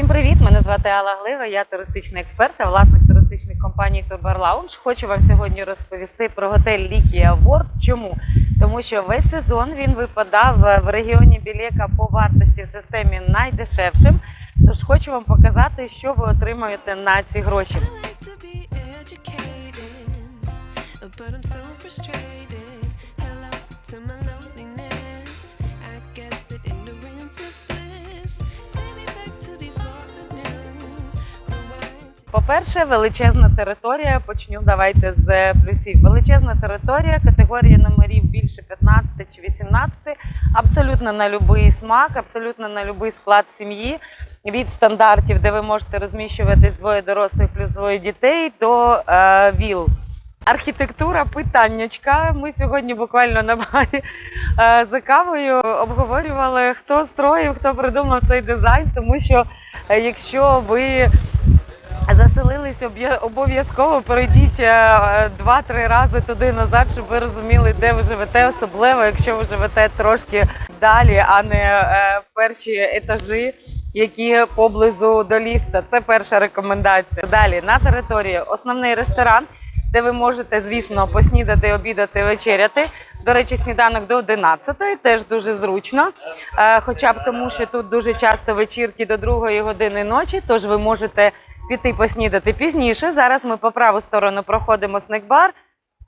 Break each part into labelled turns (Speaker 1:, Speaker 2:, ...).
Speaker 1: Всім привіт! Мене звати Алла Глива, я туристичний експерт та власник туристичних компаній Turbar Lounge. Хочу вам сьогодні розповісти про готель Лікія Ворд. Чому? Тому що весь сезон він випадав в регіоні Білека по вартості в системі найдешевшим. Тож хочу вам показати, що ви отримаєте на ці гроші.
Speaker 2: But I'm so frustrated.
Speaker 1: По-перше, величезна територія. Почню давайте з плюсів. Величезна територія, категорія номерів більше 15 чи 18, абсолютно на будь-який смак, абсолютно на будь-який склад сім'ї. Від стандартів, де ви можете розміщуватись двоє дорослих плюс двоє дітей, до е, віл. Архітектура питаннячка. Ми сьогодні буквально на барі е, за кавою обговорювали, хто строїв, хто придумав цей дизайн, тому що е, якщо ви заселились, обов'язково перейдіть е, два-три рази туди назад, щоб ви розуміли, де ви живете, особливо, якщо ви живете трошки далі, а не е, перші етажі, які поблизу до ліфта. Це перша рекомендація. Далі на території основний ресторан. Де ви можете, звісно, поснідати, обідати, вечеряти. До речі, сніданок до 11 теж дуже зручно. Е, Хоча б тому, що тут дуже часто вечірки до 2 години ночі, тож ви можете піти поснідати пізніше. Зараз ми по праву сторону проходимо снекбар.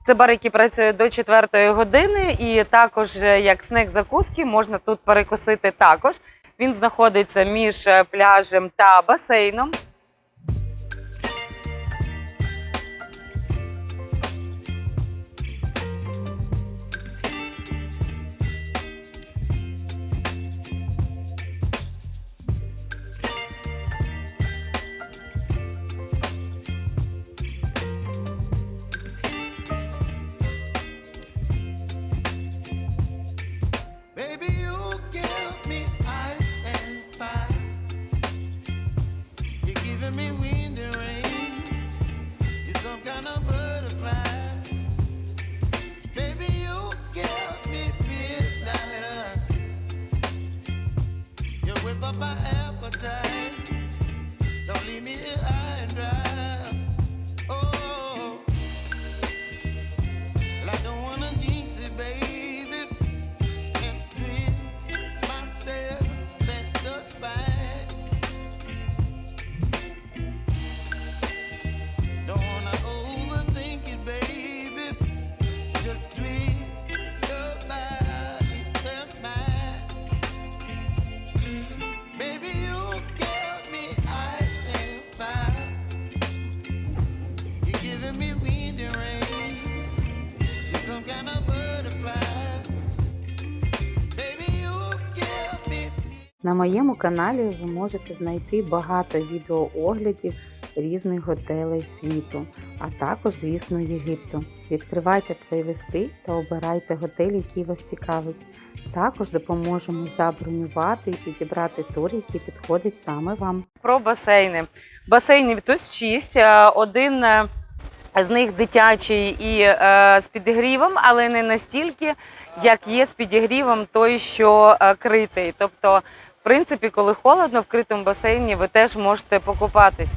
Speaker 1: Це бар, який працює до 4 години, і також е, як снек закуски можна тут перекусити також. Він знаходиться між е, пляжем та басейном. На моєму каналі ви можете знайти багато відеооглядів різних готелей світу, а також, звісно, Єгипту. Відкривайте плейлисти та обирайте готель, який вас цікавить. Також допоможемо забронювати і підібрати тур, який підходить саме вам. Про басейни. Басейнів тут 6. Один е, з них дитячий і е, з підігрівом, але не настільки, як є з підігрівом той, що е, критий. Тобто, принципі, коли холодно, в критому басейні ви теж можете покупатись.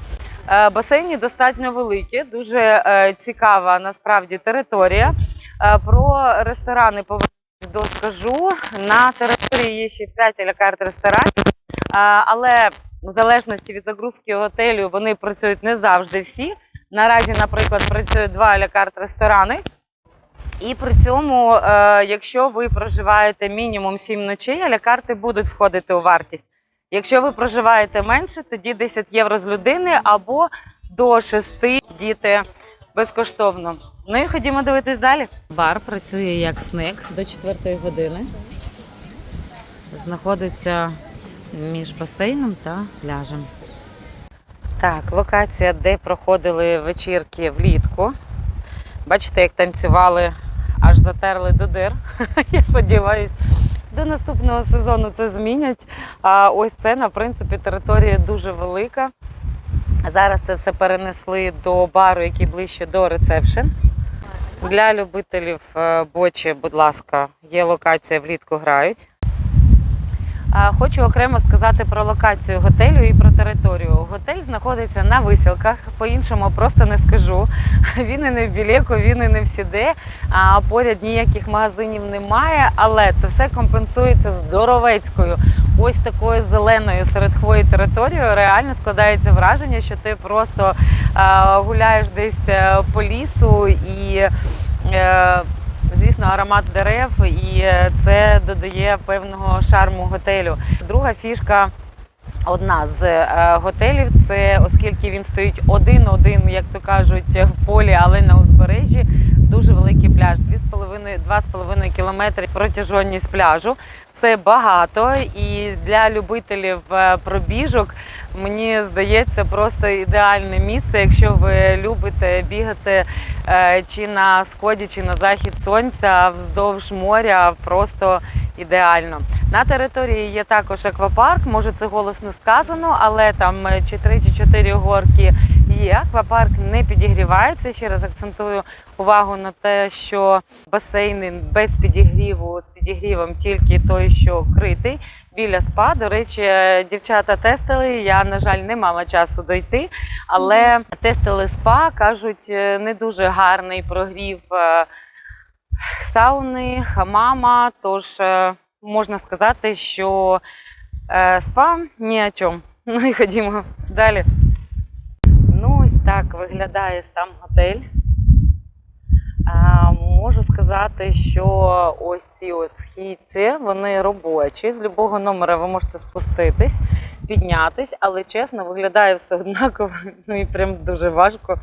Speaker 1: Е, басейні достатньо великі, дуже е, цікава насправді територія. Е, про ресторани доскажу. На території є ще 5 алякарт ресторанів, але в залежності від загрузки готелю вони працюють не завжди всі. Наразі, наприклад, працює два алякарт ресторани. І при цьому, е, якщо ви проживаєте мінімум 7 ночей, алякарти будуть входити у вартість. Якщо ви проживаєте менше, тоді 10 євро з людини або до 6 діти безкоштовно. Ну і ходімо дивитись далі. Бар працює як снек до 4 години. Знаходиться між басейном та пляжем. Так, локація, де проходили вечірки влітку. Бачите, як танцювали, аж затерли до дир. Я сподіваюся, до наступного сезону це змінять. А ось це, на принципі, територія дуже велика. Зараз це все перенесли до бару, який ближче до ресепшн. Для любителів е, бочі, будь ласка, є локація влітку грають. Хочу окремо сказати про локацію готелю і про територію. Готель знаходиться на висілках, по-іншому просто не скажу. Він і не в Білеку, він і не в Сіде, а поряд ніяких магазинів немає, але це все компенсується здоровецькою, ось такою зеленою серед хвої територією. Реально складається враження, що ти просто е, гуляєш десь е, по лісу і. Звісно, аромат дерев, і е, це додає певного шарму готелю. Друга фішка. Одна з е, готелів це оскільки він стоїть один-один, як то кажуть, в полі, але на узбережжі. Дуже великий пляж, 2,5 2,5 кілометри протяжність пляжу. Це багато, і для любителів е, пробіжок мені здається просто ідеальне місце, якщо ви любите бігати е, чи на сході, чи на захід сонця вздовж моря. Просто ідеально. На території є також аквапарк. Може, це голосно сказано, але там е, чи три чи чотири горки є. Аквапарк не підігрівається. Ще раз акцентую увагу на те, що басейни без підігріву з підігрівом тільки той, що критий. Біля спа. До речі, дівчата тестили. Я, на жаль, не мала часу дойти, але тестили спа, кажуть, е, не дуже гарний прогрів е, сауни, хамама. Тож е, можна сказати, що спа ні о чому. Ну і ходімо далі. Так виглядає сам готель. Можу сказати, що ось ці от східці, вони робочі. З любого номера ви можете спуститись, піднятись, але чесно, виглядає все однаково. Ну і прям дуже важко.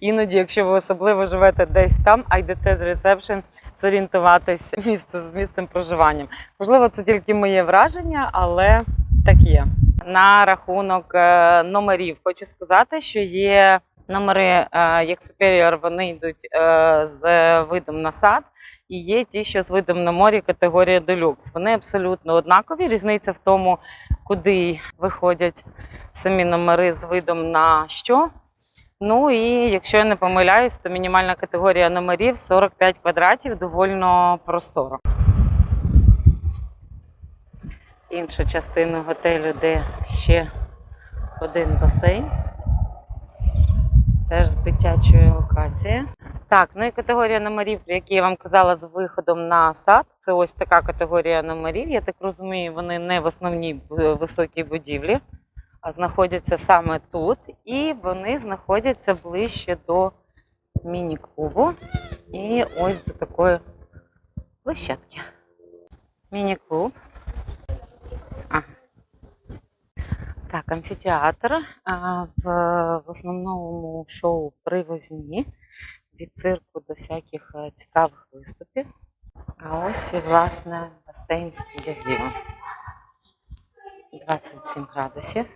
Speaker 1: Іноді, якщо ви особливо живете десь там, а йдете з ресепшн, зорієнтуватись місце з місцем проживання. Можливо, це тільки моє враження, але так є. На рахунок е, номерів хочу сказати, що є номери е, як Superior, вони йдуть е, з видом на сад, і є ті, що з видом на морі категорія Deluxe. Вони абсолютно однакові. Різниця в тому, куди виходять самі номери з видом на що. Ну і якщо я не помиляюсь, то мінімальна категорія номерів 45 квадратів, довольно просторо. Інша частина готелю, де ще один басейн. Теж з дитячої локації. Так, ну і категорія номерів, про які я вам казала з виходом на сад. Це ось така категорія номерів. Я так розумію, вони не в основній високій будівлі, а знаходяться саме тут. І вони знаходяться ближче до міні-клубу і ось до такої площадки. Міні-клуб. Так, амфітеатр. В, основному шоу привозні від цирку до всяких е, цікавих виступів. А ось і власне басейн з підігрівом. 27 градусів.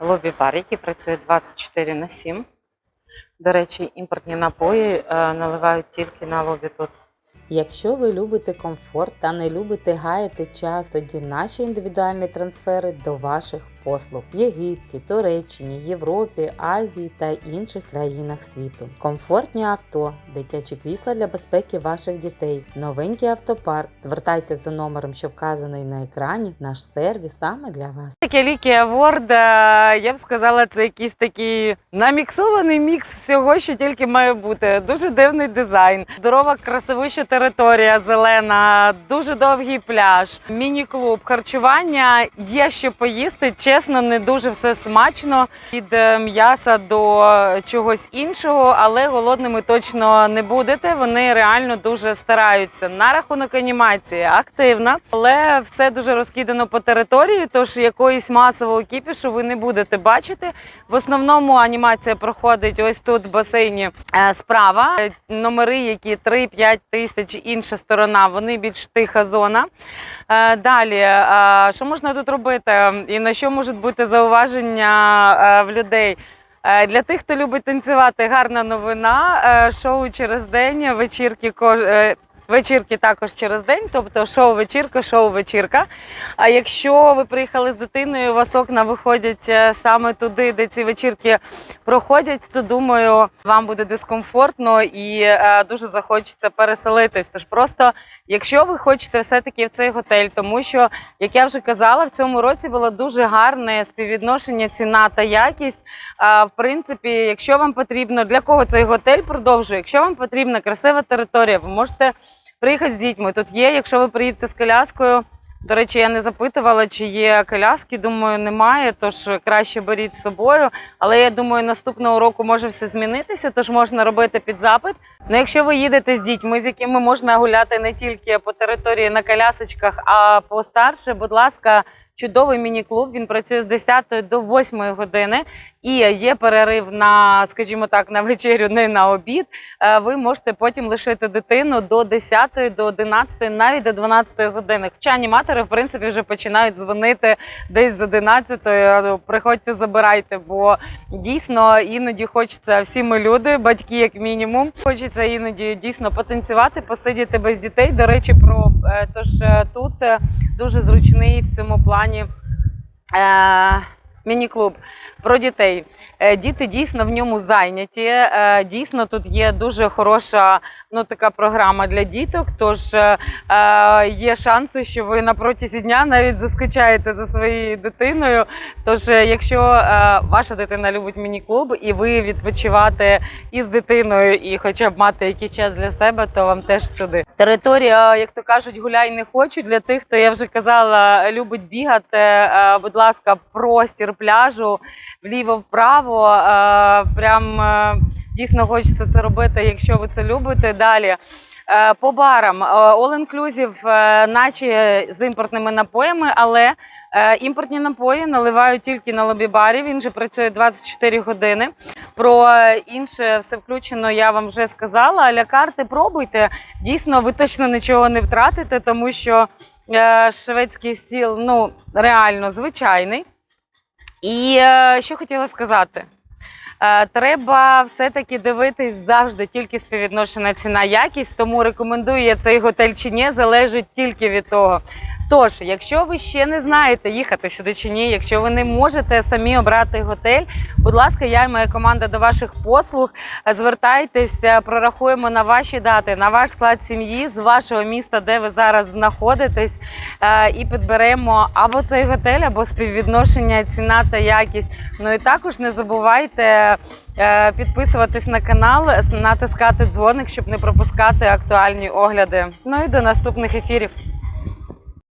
Speaker 1: Лобі-бар, який працює 24 на 7. До речі, імпортні напої е, наливають тільки на лобі тут.
Speaker 3: Якщо ви любите комфорт та не любите гаяти час, тоді наші індивідуальні трансфери до ваших послуг в Єгипті, Туреччині, Європі, Азії та інших країнах світу. Комфортні авто, дитячі крісла для безпеки ваших дітей, новенький автопарк. Звертайтеся за номером, що вказаний на екрані. Наш сервіс саме для вас.
Speaker 1: Таке Лікі Аворд, я б сказала, це якийсь такий наміксований мікс всього, що тільки має бути. Дуже дивний дизайн, здорова, красивища територія, зелена, дуже довгий пляж, міні-клуб, харчування. Є що поїсти. Чесно, не дуже все смачно. Від е, м'яса до чогось іншого, але голодними точно не будете. Вони реально дуже стараються. На рахунок анімації активна, але все дуже розкидано по території. Тож якоїсь масового кіпішу ви не будете бачити. В основному анімація проходить ось тут в басейні е, справа. Е, Номери, які 3-5 тисяч, інша сторона, вони більш тиха зона. Е, Далі, е, що можна тут робити і на що можуть бути зауваження е, в людей? Е, Для тих, хто любить танцювати, гарна новина. Е, Шоу через день, вечірки кож... вечірки також через день, тобто шоу-вечірка, шоу-вечірка. А якщо ви приїхали з дитиною, вас окна виходять е, саме туди, де ці вечірки проходять, то думаю, вам буде дискомфортно і е, дуже захочеться переселитись. Тож просто, якщо ви хочете все-таки в цей готель, тому що, як я вже казала, в цьому році було дуже гарне співвідношення ціна та якість. В принципі, якщо вам потрібно, для кого цей готель продовжує, якщо вам потрібна красива територія, ви можете приїхати з дітьми. Тут є, якщо ви приїдете з коляскою. До речі, я не запитувала, чи є коляски. Думаю, немає, тож краще беріть з собою. Але я думаю, наступного року може все змінитися, тож можна робити під запит. Ну, якщо ви їдете з дітьми, з якими можна гуляти не тільки по території на колясочках, а постарше, будь ласка, чудовий міні-клуб. Він працює з 10 до 8 години і є перерив на, скажімо так, на вечерю, не на обід. Е, Ви можете потім лишити дитину до 10, до 11, навіть до 12 години. Хоча аніматори, в принципі, вже починають дзвонити десь з 11, «Ну, приходьте, забирайте, бо дійсно іноді хочеться всі ми люди, батьки як мінімум. Хочеться іноді дійсно потанцювати, посидіти без дітей. До речі, про е, тож е, тут е, дуже зручний в цьому плані. Е, Міні-клуб про дітей. Е, Діти дійсно в ньому зайняті. Е, Дійсно, тут є дуже хороша ну, така програма для діток. Тож е, є шанси, що ви на протязі дня навіть заскучаєте за своєю дитиною. Тож, якщо ваша дитина любить міні-клуб і ви відпочивати із дитиною, і хоча б мати якийсь час для себе, то вам теж сюди. Територія, як то кажуть, гуляй не хочу. Для тих, хто я вже казала, любить бігати. Будь ласка, простір пляжу вліво-вправо. е, Прям е, дійсно хочеться це робити, якщо ви це любите. Далі. Е, По барам all inclusive, наче з імпортними напоями, але імпортні напої наливають тільки на лобі-барі. Він же працює 24 години. Про інше все включено, я вам вже сказала. А карти пробуйте. Дійсно, ви точно нічого не втратите, тому що шведський стіл ну реально звичайний. І е, що хотіла сказати. Е, Треба все-таки дивитись завжди тільки співвідношена ціна якість, тому рекомендую я цей готель чи ні, залежить тільки від того. Тож, якщо ви ще не знаєте, їхати сюди чи ні, якщо ви не можете самі обрати готель, будь ласка, я і моя команда до ваших послуг. Звертайтесь, е, прорахуємо на ваші дати, на ваш склад сім'ї з вашого міста, де ви зараз знаходитесь, е, і підберемо або цей готель, або співвідношення ціна та якість. Ну і також не забувайте підписуватись на канал, натискати дзвоник, щоб не пропускати актуальні огляди. Ну і до наступних ефірів.